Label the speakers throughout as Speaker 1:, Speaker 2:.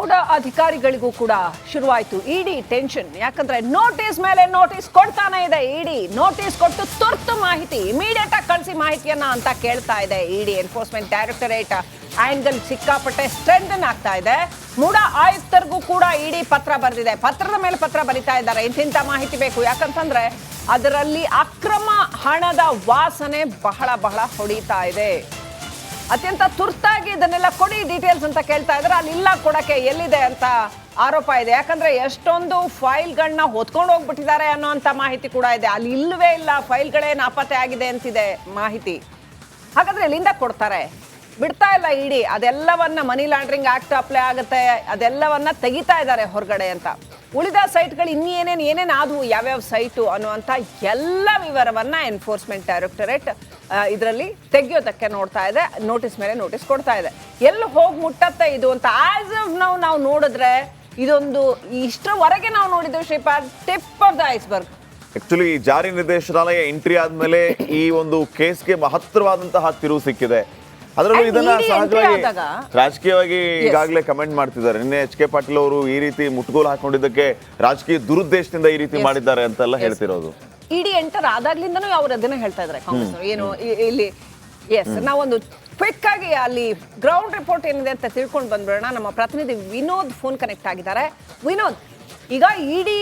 Speaker 1: ಕೂಡ ಅಧಿಕಾರಿಗಳಿಗೂ ಕೂಡ ಶುರುವಾಯಿತು. ED tension. ಯಾಕಂದ್ರೆ ನೋಟಿಸ್ ಮೇಲೆ ನೋಟಿಸ್ ಕೊಡ್ತಾನೆ ಇದೆ ಇಡಿ. ನೋಟಿಸ್ ಕೊಟ್ಟು ತುರ್ತು ಮಾಹಿತಿ, ಇಮಿಡಿಯೇಟ್ ಆಗಿ ಕಳಿಸಿ ಮಾಹಿತಿಯನ್ನ ಅಂತ ಕೇಳ್ತಾ ಇದೆ ಇಡಿ. ಎನ್ಫೋರ್ಸ್ಮೆಂಟ್ ಡೈರೆಕ್ಟರೇಟ್ ಆಂಗಲ್ ಸಿಕ್ಕಾಪಟ್ಟೆ ಸ್ಟ್ರೆಂಥನ್ ಆಗ್ತಾ ಇದೆ. ಮೂಡ ಆಯುಕ್ತರಿಗೂ ಕೂಡ ಇಡಿ ಪತ್ರ ಬರೆದಿದೆ. ಪತ್ರದ ಮೇಲೆ ಪತ್ರ ಬರಿತಾ ಇದ್ದಾರೆ. ಇಂತಿಂತ ಮಾಹಿತಿ ಬೇಕು. ಯಾಕಂತಂದ್ರೆ ಅದರಲ್ಲಿ ಅಕ್ರಮ ಹಣದ ವಾಸನೆ ಬಹಳ ಬಹಳ ಹೊಡಿತಾ ಇದೆ. ಅತ್ಯಂತ ತುರ್ತಾಗಿ ಇದನ್ನೆಲ್ಲ ಕೊಡಿ ಡೀಟೇಲ್ಸ್ ಅಂತ ಕೇಳ್ತಾ ಇದ್ರೆ ಅಲ್ಲಿ ಇಲ್ಲ ಕೊಡಕ್ಕೆ ಎಲ್ಲಿದೆ ಅಂತ ಆರೋಪ ಇದೆ. ಯಾಕಂದ್ರೆ ಎಷ್ಟೊಂದು ಫೈಲ್ಗಳನ್ನ ಹೊತ್ಕೊಂಡು ಹೋಗ್ಬಿಟ್ಟಿದ್ದಾರೆ ಅನ್ನೋಂಥ ಮಾಹಿತಿ ಕೂಡ ಇದೆ. ಅಲ್ಲಿ ಇಲ್ಲವೇ ಇಲ್ಲ, ಫೈಲ್ಗಳೇ ನಾಪತ್ತೆ ಆಗಿದೆ ಅಂತಿದೆ ಮಾಹಿತಿ. ಹಾಗಾದ್ರೆ ಎಲ್ಲಿಂದ ಕೊಡ್ತಾರೆ? ಬಿಡ್ತಾ ಇಲ್ಲ ಇಡಿ ಅದೆಲ್ಲವನ್ನ ಮನಿ ಲಾಂಡ್ರಿಂಗ್ ಆಕ್ಟ್ ಅಪ್ಲೈ ಆಗುತ್ತೆ. ಅದೆಲ್ಲವನ್ನ ತೆಗಿತಾ ಇದ್ದಾರೆ ಹೊರಗಡೆ ಅಂತ. ಉಳಿದ ಸೈಟ್ಗಳು ಇನ್ನೇನೇನು, ಏನೇನು ಆದವು, ಯಾವ್ಯಾವ ಸೈಟು ಅನ್ನುವಂಥ ಎಲ್ಲ ವಿವರವನ್ನು ಎನ್ಫೋರ್ಸ್ಮೆಂಟ್ ಡೈರೆಕ್ಟರೇಟ್ ಇದರಲ್ಲಿ ತೆಗೆಯೋದಕ್ಕೆ ನೋಡ್ತಾ ಇದೆ ನೋಟಿಸ್ ಮೇಲೆ ನೋಟಿಸ್ ಕೊಡ್ತಾ ಇದೆ. ಎಲ್ಲಿ ಹೋಗಿ ಮುಟ್ಟತ್ತೆ ಇದು ಅಂತ ಆಸ್ ಆಫ್ ನಾವು ನಾವು ನೋಡಿದ್ರೆ ಇದೊಂದು ಇಷ್ಟರವರೆಗೆ ನಾವು ನೋಡಿದ್ದೇವೆ Shripad tip of the iceberg
Speaker 2: actually ಜಾರಿ ನಿರ್ದೇಶನಾಲಯ ಎಂಟ್ರಿ ಆದ್ಮೇಲೆ ಈ ಒಂದು ಕೇಸ್ಗೆ ಮಹತ್ತರವಾದಂತಹ ತಿರುವು ಸಿಕ್ಕಿದೆ. ಅದರಲ್ಲೂ ಇದನ್ನ ಸಹಜವಾಗಿ
Speaker 1: ಆದಾಗ-
Speaker 2: ರಾಜಕೀಯವಾಗಿ ಈಗಾಗಲೇ ಕಮೆಂಟ್ ಮಾಡ್ತಿದ್ದಾರೆ. ನಿನ್ನೆ ಎಚ್ ಕೆ ಪಾಟೀಲ್ ಅವರು ಈ ರೀತಿ ಮುಟ್ಗೋಲು ಹಾಕೊಂಡಿದ್ದಕ್ಕೆ ರಾಜಕೀಯ ದುರುದ್ದೇಶದಿಂದ ಈ ರೀತಿ ಮಾಡಿದ್ದಾರೆ ಅಂತೆಲ್ಲ ಹೇಳ್ತಿರೋದು.
Speaker 1: ಇಡಿ ಎಂಟರ್ ಆದಾಗ್ಲಿಂದನೂ ಅವ್ರು ಅದನ್ನ ಹೇಳ್ತಾ ಇದ್ದಾರೆ ಕಾಂಗ್ರೆಸ್. ಏನು ಇಲ್ಲಿ ಎಸ್ ನಾವೊಂದು ಕ್ವಿಕ್ ಆಗಿ ಅಲ್ಲಿ ಗ್ರೌಂಡ್ ರಿಪೋರ್ಟ್ ಏನಿದೆ ಅಂತ ತಿಳ್ಕೊಂಡು ಬಂದ್ಬಿಡೋಣ. ನಮ್ಮ ಪ್ರತಿನಿಧಿ ವಿನೋದ್ ಫೋನ್ ಕನೆಕ್ಟ್ ಆಗಿದ್ದಾರೆ. ವಿನೋದ್ ಈಗ ಇಡಿ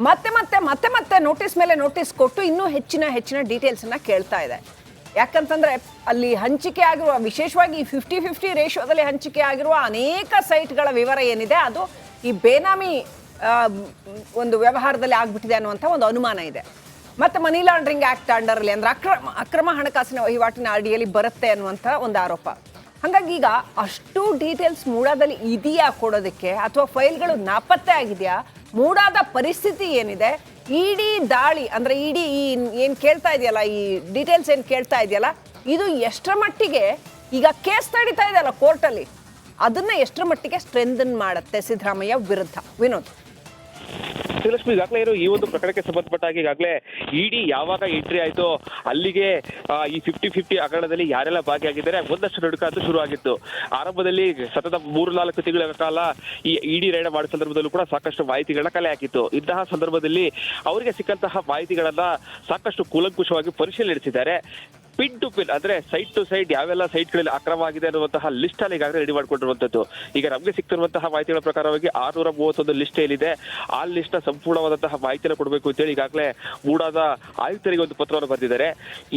Speaker 1: ಮತ್ತೆ ಮತ್ತೆ ಮತ್ತೆ ಮತ್ತೆ ನೋಟಿಸ್ ಮೇಲೆ ನೋಟಿಸ್ ಕೊಟ್ಟು ಇನ್ನೂ ಹೆಚ್ಚಿನ ಹೆಚ್ಚಿನ ಡೀಟೇಲ್ಸ್ ಅನ್ನ ಕೇಳ್ತಾ ಇದೆ. ಯಾಕಂತಂದ್ರೆ ಅಲ್ಲಿ ಹಂಚಿಕೆ ಆಗಿರುವ, ವಿಶೇಷವಾಗಿ ಫಿಫ್ಟಿ ಫಿಫ್ಟಿ ರೇಷಿಯೋದಲ್ಲಿ ಹಂಚಿಕೆ ಆಗಿರುವ ಅನೇಕ ಸೈಟ್ಗಳ ವಿವರ ಏನಿದೆ, ಅದು ಈ ಬೇನಾಮಿ ಒಂದು ವ್ಯವಹಾರದಲ್ಲಿ ಆಗ್ಬಿಟ್ಟಿದೆ ಅನ್ನುವಂಥ ಒಂದು ಅನುಮಾನ ಇದೆ. ಮತ್ತೆ ಮನಿ ಲಾಂಡ್ರಿಂಗ್ ಆಕ್ಟ್ ಅಂಡರಲ್ಲಿ ಅಂದರೆ ಅಕ್ರಮ ಅಕ್ರಮ ಹಣಕಾಸಿನ ವಹಿವಾಟಿನ ಅಡಿಯಲ್ಲಿ ಬರುತ್ತೆ ಅನ್ನುವಂಥ ಒಂದು ಆರೋಪ. ಹಾಗಾಗಿ ಈಗ ಅಷ್ಟು ಡೀಟೇಲ್ಸ್ ಮೂಡಾದಲ್ಲಿ ಇದೆಯಾ ಕೊಡೋದಕ್ಕೆ, ಅಥವಾ ಫೈಲ್ಗಳು ನಾಪತ್ತೆ ಆಗಿದೆಯಾ, ಮೂಡಾದ ಪರಿಸ್ಥಿತಿ ಏನಿದೆ ಇಡೀ ದಾಳಿ, ಅಂದ್ರೆ ಇಡೀ ಈ ಏನ್ ಕೇಳ್ತಾ ಇದೆಯಲ್ಲ, ಈ ಡೀಟೇಲ್ಸ್ ಏನ್ ಕೇಳ್ತಾ ಇದೆಯಲ್ಲ, ಇದು ಎಷ್ಟರ ಮಟ್ಟಿಗೆ ಈಗ ಕೇಸ್ ನಡೀತಾ ಇದೆಯಲ್ಲ ಕೋರ್ಟಲ್ಲಿ, ಅದನ್ನ ಎಷ್ಟರ ಮಟ್ಟಿಗೆ ಸ್ಟ್ರೆಂಥನ್ ಮಾಡುತ್ತೆ ಸಿದ್ದರಾಮಯ್ಯ ವಿರುದ್ಧ? ವಿನೋದ್.
Speaker 3: ಶ್ರೀಲಕ್ಷ್ಮಿ ಈಗಾಗಲೇ ಇರೋ ಈ ಒಂದು ಪ್ರಕರಣಕ್ಕೆ ಸಂಬಂಧಪಟ್ಟ ಹಾಗೆ ಈಗಾಗಲೇ ಇಡಿ ಯಾವಾಗ ಎಂಟ್ರಿ ಆಯ್ತು ಅಲ್ಲಿಗೆ ಈ ಫಿಫ್ಟಿ ಫಿಫ್ಟಿ ಹಗರಣದಲ್ಲಿ ಯಾರೆಲ್ಲ ಭಾಗಿಯಾಗಿದ್ದಾರೆ, ಒಂದಷ್ಟು ನಡುಕಾತು ಶುರು ಆಗಿತ್ತು. ಆರಂಭದಲ್ಲಿ ಸತತ ಮೂರು ನಾಲ್ಕು ತಿಂಗಳ ಕಾಲ ಈ ಇಡಿ ರೈಡ್ ಮಾಡಿದ ಸಂದರ್ಭದಲ್ಲೂ ಕೂಡ ಸಾಕಷ್ಟು ಮಾಹಿತಿಗಳನ್ನ ಕಲೆ ಹಾಕಿತ್ತು. ಇಂತಹ ಸಂದರ್ಭದಲ್ಲಿ ಅವರಿಗೆ ಸಿಕ್ಕಂತಹ ಮಾಹಿತಿಗಳನ್ನ ಸಾಕಷ್ಟು ಕೂಲಂಕುಷವಾಗಿ ಪರಿಶೀಲನೆ ನಡೆಸಿದ್ದಾರೆ. ಪಿನ್ ಟು ಪಿನ್ ಅಂದ್ರೆ ಸೈಟ್ ಟು ಸೈಟ್ ಯಾವೆಲ್ಲ ಸೈಟ್ಗಳಲ್ಲಿ ಅಕ್ರಮ ಆಗಿದೆ ಅನ್ನುವಂತಹ ಲಿಸ್ಟ್ ಅಲ್ಲಿ ಈಗಾಗಲೇ ರೆಡಿ ಮಾಡಿಕೊಂಡಿರುವಂತದ್ದು ಈಗ ನಮಗೆ ಸಿಕ್ತಿರುವಂತಹ ಮಾಹಿತಿಗಳ ಪ್ರಕಾರವಾಗಿ ಆರ್ನೂರ ಮೂವತ್ತೊಂದು ಲಿಸ್ಟ್ ಏನಿದೆ, ಆ ಲಿಸ್ಟ್ನ ಸಂಪೂರ್ಣವಾದಂತಹ ಮಾಹಿತಿಯನ್ನು ಕೊಡಬೇಕು ಅಂತೇಳಿ ಈಗಾಗಲೇ ಮೂಡಾದ ಆಯುಕ್ತರಿಗೆ ಒಂದು ಪತ್ರವನ್ನು ಬರೆದಿದ್ದಾರೆ.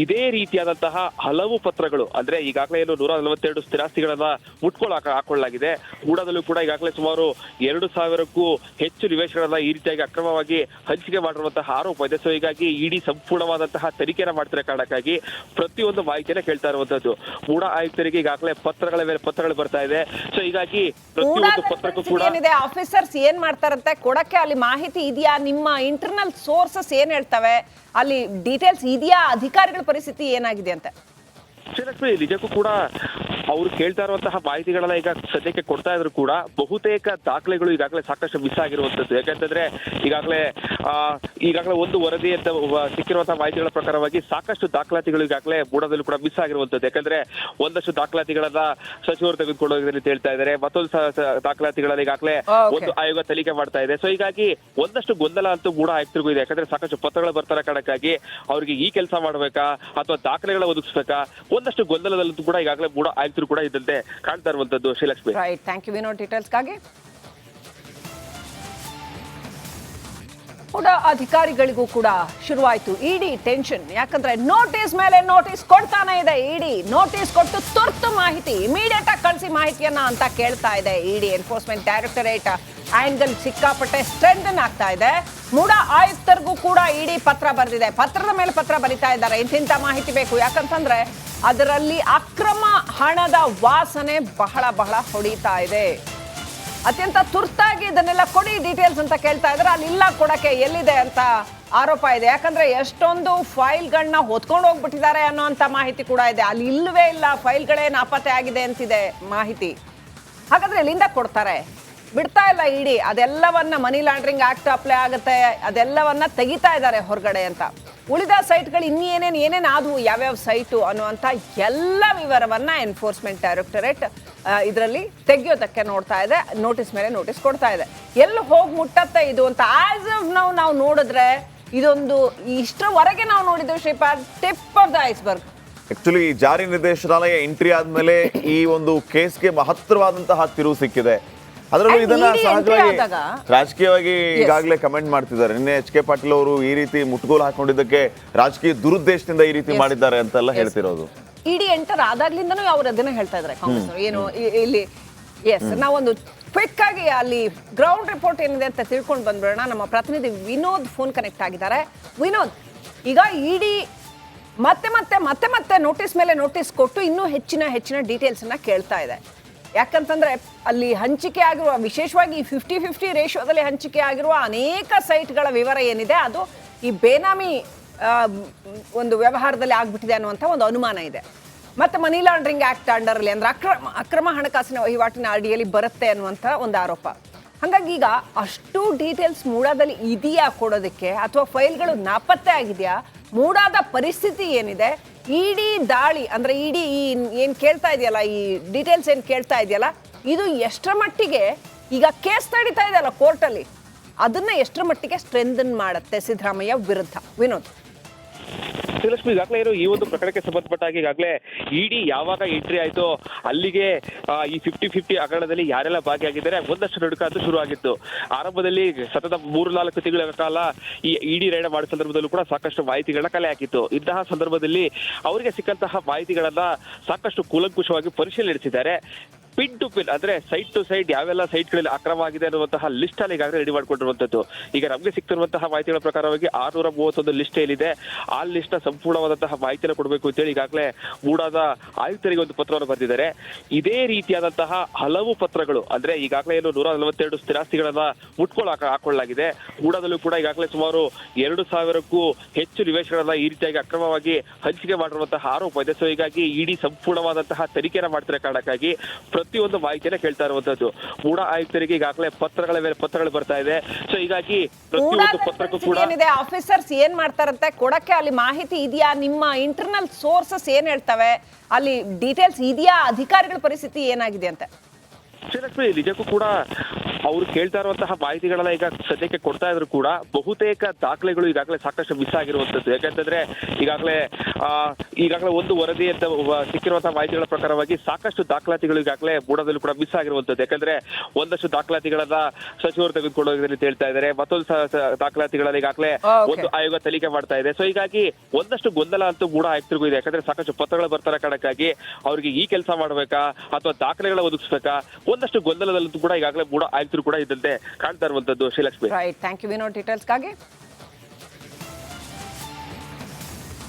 Speaker 3: ಇದೇ ರೀತಿಯಾದಂತಹ ಹಲವು ಪತ್ರಗಳು, ಅಂದ್ರೆ ಈಗಾಗಲೇ ಏನು ನೂರ ನಲವತ್ತೆರಡು ಸ್ಥಿರಾಸ್ತಿಗಳನ್ನ ಮುಟ್ಕೊಳ್ಳ ಹಾಕೊಳ್ಳಲಾಗಿದೆ. ಮೂಡಾದಲ್ಲೂ ಕೂಡ ಈಗಾಗಲೇ ಸುಮಾರು ಎರಡು ಸಾವಿರಕ್ಕೂ ಹೆಚ್ಚು ನಿವೇಶಗಳನ್ನ ಈ ರೀತಿಯಾಗಿ ಅಕ್ರಮವಾಗಿ ಹಂಚಿಕೆ ಮಾಡಿರುವಂತಹ ಆರೋಪ ಇದೆ. ಸೊ ಹೀಗಾಗಿ ಇಡಿ ಸಂಪೂರ್ಣವಾದಂತಹ ತನಿಖೆನ ಮಾಡ್ತಿರೋ ಕಾರಣಕ್ಕಾಗಿ ಪ್ರತಿಯೊಂದು ಮಾಹಿತಿಯನ್ನ ಕೇಳ್ತಾ ಇರುವಂತದ್ದು. ಮೂಡ ಆಯುಕ್ತರಿಗೆ ಈಗಾಗಲೇ ಪತ್ರಗಳ ಮೇಲೆ ಪತ್ರಗಳು ಬರ್ತಾ ಇದೆ. ಸೊ ಹೀಗಾಗಿ ಪ್ರತಿಯೊಂದು ಪತ್ರಕ್ಕೂ ಕೂಡ
Speaker 1: ಏನಿದೆ? ಆಫೀಸರ್ಸ್ ಏನ್ ಮಾಡ್ತಾರಂತೆ? ಕೊಡಕ್ಕೆ ಅಲ್ಲಿ ಮಾಹಿತಿ ಇದೆಯಾ? ನಿಮ್ಮ ಇಂಟರ್ನಲ್ ಸೋರ್ಸಸ್ ಏನ್ ಹೇಳ್ತವೆ? ಅಲ್ಲಿ ಡೀಟೇಲ್ಸ್ ಇದೆಯಾ? ಅಧಿಕಾರಿಗಳ ಪರಿಸ್ಥಿತಿ ಏನಾಗಿದೆ ಅಂತ?
Speaker 3: ಶ್ರೀಲಕ್ಷ್ಮಿ ನಿಜಕ್ಕೂ ಕೂಡ ಅವ್ರು ಕೇಳ್ತಾ ಇರುವಂತಹ ಮಾಹಿತಿಗಳನ್ನ ಈಗ ಸದ್ಯಕ್ಕೆ ಕೊಡ್ತಾ ಇದ್ರು ಕೂಡ ಬಹುತೇಕ ದಾಖಲೆಗಳು ಈಗಾಗಲೇ ಸಾಕಷ್ಟು ಮಿಸ್ ಆಗಿರುವಂತದ್ದು. ಯಾಕಂತಂದ್ರೆ ಈಗಾಗಲೇ ಆ, ಈಗಾಗಲೇ ಒಂದು ವರದಿ ಅಂತ ಸಿಕ್ಕಿರುವಂತಹ ಮಾಹಿತಿಗಳ ಪ್ರಕಾರವಾಗಿ ಸಾಕಷ್ಟು ದಾಖಲಾತಿಗಳು ಈಗಾಗಲೇ ಬುಡದಲ್ಲಿ ಕೂಡ ಮಿಸ್ ಆಗಿರುವಂತದ್ದು. ಯಾಕಂದ್ರೆ ಒಂದಷ್ಟು ದಾಖಲಾತಿಗಳನ್ನ ಸಚಿವರು ತೆಗೆದುಕೊಂಡು ಹೋಗಿದ್ರೆ ಅಂತ ಹೇಳ್ತಾ ಇದ್ದಾರೆ. ಮತ್ತೊಂದು ದಾಖಲಾತಿಗಳಲ್ಲಿ ಈಗಾಗಲೇ ಒಂದು ಆಯೋಗ ತನಿಖೆ ಮಾಡ್ತಾ ಇದೆ. ಸೊ ಹೀಗಾಗಿ ಒಂದಷ್ಟು ಗೊಂದಲ ಅಂತೂ ಕೂಡ ಆಯುಕ್ತರಿಗೂ ಇದೆ. ಯಾಕಂದ್ರೆ ಸಾಕಷ್ಟು ಪತ್ರಗಳು ಬರ್ತಾರ ಕಾರಣಕ್ಕಾಗಿ ಅವ್ರಿಗೆ ಈ ಕೆಲಸ ಮಾಡ್ಬೇಕಾ ಅಥವಾ ದಾಖಲೆಗಳ ಒದಗಿಸ್ಬೇಕಾ ಒಂದಷ್ಟು ಗೊಂದಲದಲ್ಲಂತೂ ಕೂಡ ಈಗಾಗಲೇ ಮೂಡ ಆಯುಕ್ತರು ಕೂಡ ಇದ್ದಂತೆ ಕಾಣ್ತಾ ಇರುವಂತದ್ದು ಶ್ರೀಲಕ್ಷ್ಮಿ.
Speaker 1: ರೈಟ್ ಥ್ಯಾಂಕ್ ಯು ಡೀಟೇಲ್ಸ್ಗಾಗಿ ಕೂಡ ಅಧಿಕಾರಿಗಳಿಗೂ ಕೂಡ ಶುರುವಾಯಿತು. ಇಡಿ ಟೆನ್ಷನ್ ಯಾಕಂದ್ರೆ ನೋಟಿಸ್ ಮೇಲೆ ನೋಟಿಸ್ ಕೊಡ್ತಾನೆ ಇದೆ ಇಡಿ ನೋಟಿಸ್ ಕೊಟ್ಟು ತುರ್ತು ಮಾಹಿತಿ ಇಮಿಡಿಯೇಟ್ ಆಗಿ ಕಳಿಸಿ ಮಾಹಿತಿಯನ್ನ ಅಂತ ಕೇಳ್ತಾ ಇದೆ ಇಡಿ ಎನ್ಫೋರ್ಸ್ಮೆಂಟ್ ಡೈರೆಕ್ಟರೇಟ್ ಆಂಗಲ್ ಸಿಕ್ಕಾಪಟ್ಟೆ ಸ್ಟ್ರೆಂಥನ್ ಆಗ್ತಾ ಇದೆ. ಮೂಡ ಆಯುಕ್ತರಿಗೂ ಕೂಡ ಇಡಿ ಪತ್ರ ಬರೆದಿದೆ. ಪತ್ರದ ಮೇಲೆ ಪತ್ರ ಬರಿತಾ ಇದ್ದಾರೆ. ಇಂತಿಂಥ ಮಾಹಿತಿ ಬೇಕು. ಯಾಕಂತಂದ್ರೆ ಅದರಲ್ಲಿ ಅಕ್ರಮ ಹಣದ ವಾಸನೆ ಬಹಳ ಬಹಳ ಹೊಡಿತಾ ಇದೆ. ಅತ್ಯಂತ ತುರ್ತಾಗಿ ಇದನ್ನೆಲ್ಲ ಕೊಡಿ ಡೀಟೇಲ್ಸ್ ಅಂತ ಕೇಳ್ತಾ ಇದ್ರೆ ಅಲ್ಲಿ ಇಲ್ಲ ಕೊಡಕ್ಕೆ ಎಲ್ಲಿದೆ ಅಂತ ಆರೋಪ ಇದೆ. ಯಾಕಂದ್ರೆ ಎಷ್ಟೊಂದು ಫೈಲ್ಗಳನ್ನ ಹೊತ್ಕೊಂಡು ಹೋಗ್ಬಿಟ್ಟಿದ್ದಾರೆ ಅನ್ನೋಂಥ ಮಾಹಿತಿ ಕೂಡ ಇದೆ. ಅಲ್ಲಿ ಇಲ್ಲವೇ ಇಲ್ಲ. ಫೈಲ್ಗಳೇ ನಾಪತ್ತೆ ಆಗಿದೆ ಅಂತಿದೆ ಮಾಹಿತಿ. ಹಾಗಾದ್ರೆ ಎಲ್ಲಿಂದ ಕೊಡ್ತಾರೆ? ಬಿಡ್ತಾ ಇಲ್ಲ ಇಡಿ. ಅದೆಲ್ಲವನ್ನ ಮನಿ ಲಾಂಡ್ರಿಂಗ್ ಆಕ್ಟ್ ಅಪ್ಲೈ ಆಗುತ್ತೆ. ಅದೆಲ್ಲವನ್ನ ತೆಗಿತಾ ಇದ್ದಾರೆ ಹೊರಗಡೆ ಅಂತ. ಉಳಿದ ಸೈಟ್ಗಳು ಇನ್ನೇನೇನು, ಏನೇನು ಆದವು, ಯಾವ್ಯಾವ ಸೈಟು ಅನ್ನುವಂಥ ಎಲ್ಲ ವಿವರವನ್ನ ಎನ್ಫೋರ್ಸ್ಮೆಂಟ್ ಡೈರೆಕ್ಟರೇಟ್ ಇದರಲ್ಲಿ ತೆಗೆಯೋದಕ್ಕೆ ನೋಡ್ತಾ ಇದೆ. ನೋಟಿಸ್ ಮೇಲೆ ನೋಟಿಸ್ ಕೊಡ್ತಾ ಇದೆ. ಎಲ್ಲಿ ಹೋಗಿ ಮುಟ್ಟತ್ತೆ ಇದು ಅಂತ ಆಸ್ ಆಫ್ ನಾವು ನಾವು ನೋಡಿದ್ರೆ ಇದೊಂದು ಇಷ್ಟರವರೆಗೆ ನಾವು ನೋಡಿದ್ದು Shripad tip of the iceberg
Speaker 2: actually ಜಾರಿ ನಿರ್ದೇಶನಾಲಯ ಎಂಟ್ರಿ ಆದ್ಮೇಲೆ ಈ ಒಂದು ಕೇಸ್ಗೆ ಮಹತ್ತರವಾದಂತಹ ತಿರುವು ಸಿಕ್ಕಿದೆ. ಅದರಲ್ಲೂ ಇದನ್ನ ಸಹಜವಾಗಿ ರಾಜಕೀಯವಾಗಿ ಈಗಾಗಲೇ ಕಮೆಂಟ್ ಮಾಡ್ತಿದ್ದಾರೆ. ನಿನ್ನೆ ಎಚ್ ಕೆ ಪಾಟೀಲ್ ಅವರು ಈ ರೀತಿ ಮುಟ್ಗೋಲು ಹಾಕೊಂಡಿದ್ದಕ್ಕೆ ರಾಜಕೀಯ ದುರುದ್ದೇಶದಿಂದ ಈ ರೀತಿ ಮಾಡಿದ್ದಾರೆ ಅಂತೆಲ್ಲ ಹೇಳ್ತಿರೋದು.
Speaker 1: ಇಡಿ ಎಂಟರ್ ಆದಾಗ್ಲಿಂದನೂ ಅವ್ರು ಅದನ್ನ ಹೇಳ್ತಾ ಇದ್ದಾರೆ ಕಾಂಗ್ರೆಸ್ ಏನು ಇಲ್ಲಿ ಎಸ್ ನಾವೊಂದು ಕ್ವಿಕ್ ಆಗಿ ಅಲ್ಲಿ ಗ್ರೌಂಡ್ ರಿಪೋರ್ಟ್ ಏನಿದೆ ಅಂತ ತಿಳ್ಕೊಂಡು ಬಂದ್ಬಿಡೋಣ. ನಮ್ಮ ಪ್ರತಿನಿಧಿ ವಿನೋದ್ ಫೋನ್ ಕನೆಕ್ಟ್ ಆಗಿದ್ದಾರೆ. ವಿನೋದ್ ಈಗ ಇಡಿ ಮತ್ತೆ ಮತ್ತೆ ಮತ್ತೆ ಮತ್ತೆ ನೋಟಿಸ್ ಮೇಲೆ ನೋಟಿಸ್ ಕೊಟ್ಟು ಇನ್ನೂ ಹೆಚ್ಚಿನ ಹೆಚ್ಚಿನ ಡೀಟೇಲ್ಸ್ ಅನ್ನ ಕೇಳ್ತಾ ಇದೆ. ಯಾಕಂತಂದ್ರೆ ಅಲ್ಲಿ ಹಂಚಿಕೆ ಆಗಿರುವ, ವಿಶೇಷವಾಗಿ ಫಿಫ್ಟಿ ಫಿಫ್ಟಿ ರೇಷಿಯೋದಲ್ಲಿ ಹಂಚಿಕೆ ಆಗಿರುವ ಅನೇಕ ಸೈಟ್ಗಳ ವಿವರ ಏನಿದೆ, ಅದು ಈ ಬೇನಾಮಿ ಒಂದು ವ್ಯವಹಾರದಲ್ಲಿ ಆಗ್ಬಿಟ್ಟಿದೆ ಅನ್ನುವಂಥ ಒಂದು ಅನುಮಾನ ಇದೆ. ಮತ್ತು ಮನಿ ಲಾಂಡ್ರಿಂಗ್ ಆ್ಯಕ್ಟ್ ಅಂಡರಲ್ಲಿ ಅಂದರೆ ಅಕ್ರಮ ಅಕ್ರಮ ಹಣಕಾಸಿನ ವಹಿವಾಟಿನ ಅಡಿಯಲ್ಲಿ ಬರುತ್ತೆ ಅನ್ನುವಂಥ ಒಂದು ಆರೋಪ. ಹಾಗಾಗಿ ಈಗ ಅಷ್ಟು ಡೀಟೇಲ್ಸ್ ಮೂಡಾದಲ್ಲಿ ಇದೆಯಾ ಕೊಡೋದಕ್ಕೆ, ಅಥವಾ ಫೈಲ್ಗಳು ನಾಪತ್ತೆ ಆಗಿದೆಯಾ, ಮೂಡಾದ ಪರಿಸ್ಥಿತಿ ಏನಿದೆ ಇಡೀ ದಾಳಿ, ಅಂದ್ರೆ ಇಡೀ ಈ ಏನು ಕೇಳ್ತಾ ಇದೆಯಲ್ಲ, ಈ ಡೀಟೇಲ್ಸ್ ಏನು ಕೇಳ್ತಾ ಇದೆಯಲ್ಲ, ಇದು ಎಷ್ಟರ ಮಟ್ಟಿಗೆ ಈಗ ಕೇಸ್ ನಡೀತಾ ಇದೆಯಲ್ಲ ಕೋರ್ಟಲ್ಲಿ ಅದನ್ನ ಎಷ್ಟರ ಮಟ್ಟಿಗೆ ಸ್ಟ್ರೆಂಥನ್ ಮಾಡುತ್ತೆ ಸಿದ್ದರಾಮಯ್ಯ ವಿರುದ್ಧ? ವಿನೋದ್.
Speaker 3: ಶ್ರೀಲಕ್ಷ್ಮಿ ಈಗಾಗಲೇ ಇರೋ ಈ ಒಂದು ಪ್ರಕರಣಕ್ಕೆ ಸಂಬಂಧಪಟ್ಟ ಹಾಗೆ ಈಗಾಗಲೇ ಇಡಿ ಯಾವಾಗ ಎಂಟ್ರಿ ಆಯ್ತು ಅಲ್ಲಿಗೆ ಈ ಫಿಫ್ಟಿ ಫಿಫ್ಟಿ ಹಗರಣದಲ್ಲಿ ಯಾರೆಲ್ಲ ಭಾಗಿಯಾಗಿದ್ದಾರೆ, ಒಂದಷ್ಟು ನಡುಕಾತು ಶುರು ಆಗಿತ್ತು. ಆರಂಭದಲ್ಲಿ ಸತತ ಮೂರು ನಾಲ್ಕು ತಿಂಗಳ ಕಾಲ ಈ ಇಡಿ ರೈಡ್ ಮಾಡಿದ ಸಂದರ್ಭದಲ್ಲೂ ಕೂಡ ಸಾಕಷ್ಟು ಮಾಹಿತಿಗಳನ್ನ ಕಲೆ ಹಾಕಿತ್ತು. ಇಂತಹ ಸಂದರ್ಭದಲ್ಲಿ ಅವರಿಗೆ ಸಿಕ್ಕಂತಹ ಮಾಹಿತಿಗಳನ್ನ ಸಾಕಷ್ಟು ಕೂಲಂಕುಷವಾಗಿ ಪರಿಶೀಲನೆ ನಡೆಸಿದ್ದಾರೆ. ಪಿನ್ ಟು ಪಿನ್, ಅಂದ್ರೆ ಸೈಟ್ ಟು ಸೈಟ್ ಯಾವೆಲ್ಲ ಸೈಟ್ಗಳಲ್ಲಿ ಅಕ್ರಮ ಆಗಿದೆ ಅನ್ನುವಂತಹ ಲಿಸ್ಟ್ ಅಲ್ಲಿ ಈಗಾಗಲೇ ರೆಡಿ ಮಾಡಿಕೊಂಡಿರುವಂತದ್ದು. ಈಗ ನಮಗೆ ಸಿಕ್ತಿರುವಂತಹ ಮಾಹಿತಿಗಳ ಪ್ರಕಾರವಾಗಿ ಆರ್ನೂರ ಮೂವತ್ತೊಂದು ಲಿಸ್ಟ್ ಏನಿದೆ ಆ ಲಿಸ್ಟ್ನ ಸಂಪೂರ್ಣವಾದಂತಹ ಮಾಹಿತಿಯನ್ನು ಕೊಡಬೇಕು ಅಂತೇಳಿ ಈಗಾಗಲೇ ಮೂಡಾದ ಆಯುಕ್ತರಿಗೆ ಒಂದು ಪತ್ರವನ್ನು ಬರೆದಿದ್ದಾರೆ. ಇದೇ ರೀತಿಯಾದಂತಹ ಹಲವು ಪತ್ರಗಳು, ಅಂದ್ರೆ ಈಗಾಗಲೇ ಏನು ನೂರ ನಲವತ್ತೆರಡು ಸ್ಥಿರಾಸ್ತಿಗಳನ್ನ ಮುಟ್ಕೊಳ್ಳ ಹಾಕೊಳ್ಳಲಾಗಿದೆ. ಮೂಡಾದಲ್ಲೂ ಕೂಡ ಈಗಾಗಲೇ ಸುಮಾರು ಎರಡು ಸಾವಿರಕ್ಕೂ ಹೆಚ್ಚು ನಿವೇಶನಗಳನ್ನ ಈ ರೀತಿಯಾಗಿ ಅಕ್ರಮವಾಗಿ ಹಂಚಿಕೆ ಮಾಡಿರುವಂತಹ ಆರೋಪ ಇದೆ. ಸೊ ಹೀಗಾಗಿ ಇಡೀ ಸಂಪೂರ್ಣವಾದಂತಹ ತನಿಖೆಯನ್ನು ಮಾಡ್ತಿರೋ ಕಾರಣಕ್ಕಾಗಿ ಪ್ರತಿಯೊಂದು ಮಾಹಿತಿಯನ್ನ ಕೇಳ್ತಾ ಇರುವಂತದ್ದು. ಮೂಡ ಆಯುಕ್ತರಿಗೆ ಈಗಾಗಲೇ ಪತ್ರಗಳ ಮೇಲೆ ಪತ್ರಗಳು ಬರ್ತಾ ಇದೆ. ಸೊ ಹೀಗಾಗಿ ಪ್ರತಿಯೊಂದು ಪತ್ರಕ್ಕೂ ಕೂಡ
Speaker 1: ಏನಿದೆ? ಆಫೀಸರ್ಸ್ ಏನ್ ಮಾಡ್ತಾರಂತೆ? ಕೊಡಕ್ಕೆ ಅಲ್ಲಿ ಮಾಹಿತಿ ಇದೆಯಾ? ನಿಮ್ಮ ಇಂಟರ್ನಲ್ ಸೋರ್ಸಸ್ ಏನ್ ಹೇಳ್ತವೆ? ಅಲ್ಲಿ ಡೀಟೇಲ್ಸ್ ಇದೆಯಾ? ಅಧಿಕಾರಿಗಳ ಪರಿಸ್ಥಿತಿ ಏನಾಗಿದೆ ಅಂತ
Speaker 3: ಶ್ರೀಲಕ್ಷ್ಮಿ ನಿಜಕ್ಕೂ ಕೂಡ ಅವ್ರು ಕೇಳ್ತಾ ಇರುವಂತಹ ಮಾಹಿತಿಗಳನ್ನ ಈಗ ಸದ್ಯಕ್ಕೆ ಕೊಡ್ತಾ ಇದ್ರು ಕೂಡ ಬಹುತೇಕ ದಾಖಲೆಗಳು ಈಗಾಗಲೇ ಸಾಕಷ್ಟು ಮಿಸ್ ಆಗಿರುವಂತದ್ದು. ಯಾಕಂತಂದ್ರೆ ಈಗಾಗಲೇ ಆ, ಈಗಾಗಲೇ ಒಂದು ವರದಿ ಅಂತ ಸಿಕ್ಕಿರುವಂತಹ ಮಾಹಿತಿಗಳ ಪ್ರಕಾರವಾಗಿ ಸಾಕಷ್ಟು ದಾಖಲಾತಿಗಳು ಈಗಾಗಲೇ ಬುಡದಲ್ಲಿ ಕೂಡ ಮಿಸ್ ಆಗಿರುವಂತದ್ದು. ಯಾಕಂದ್ರೆ ಒಂದಷ್ಟು ದಾಖಲಾತಿಗಳನ್ನ ಸಚಿವರು ಅಂತ ಹೇಳ್ತಾ ಇದ್ದಾರೆ. ಮತ್ತೊಂದು ದಾಖಲಾತಿಗಳಲ್ಲಿ ಈಗಾಗಲೇ ಒಂದು ಆಯೋಗ ತನಿಖೆ ಮಾಡ್ತಾ ಇದೆ. ಸೊ ಹೀಗಾಗಿ ಒಂದಷ್ಟು ಗೊಂದಲ ಅಂತೂ ಮೂಡ ಆಯುಕ್ತರಿಗೂ ಇದೆ. ಯಾಕಂದ್ರೆ ಸಾಕಷ್ಟು ಪತ್ರಗಳು ಬರ್ತಾರ ಕಾರಣಕ್ಕಾಗಿ ಅವ್ರಿಗೆ ಈ ಕೆಲಸ ಮಾಡಬೇಕಾ ಅಥವಾ ದಾಖಲೆಗಳ ಒದಗಿಸ್ಬೇಕಾ? ಒಂದಷ್ಟು ಗೊಂದಲದಲ್ಲಂತೂ ಕೂಡ ಈಗಾಗಲೇ ಮೂಡ ಆಯುಕ್ತರು ಕೂಡ ಇದ್ದಂತೆ ಕಾಣ್ತಾ ಇರುವಂತದ್ದು Srilakshmi.
Speaker 1: Right thank you Vinod ಡೀಟೇಲ್ಸ್ಗಾಗಿ